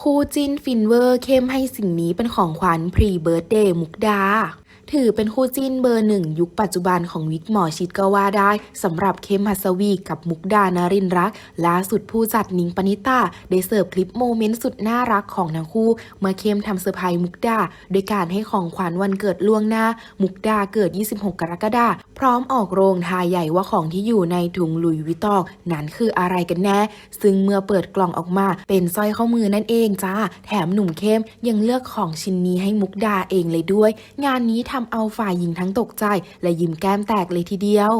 คู่จิ้นฟินเวอร์เข้มให้สิ่งนี้เป็นของขวัญพรีเบิร์ดเดย์มุกดา ถือเป็นคู่จิ้นเบอร์หนึ่งยุคปัจจุบันของวิกหมอชิดก็ว่าได้สำหรับเข้มหัสวีกับมุกดานารินรัก ล่าสุดผู้จัดนิงปณิตาได้เสิร์ฟคลิปโมเมนต์สุดน่ารักของทั้งคู่ เมื่อเข้มทำเซอร์ไพรส์มุกดาโดยการให้ของขวัญวันเกิดล่วงหน้า มุกดาเกิด 26 กรกฎาคมพร้อมออกโรงทายใหญ่ว่าของที่อยู่ในถุงลุยวิตองนั้นคืออะไรกันแน่ ซึ่งเมื่อเปิดกล่องออกมาเป็นสร้อยข้อมือนั่นเองจ้าแถมหนุ่มเข้มยังเลือกของชิ้นนี้ให้มุกดาเองเลยด้วย งานนี้ทำำเอาฝ่ายหญิงทั้งตกใจ และยิ้มแก้มแตกเลยทีเดียว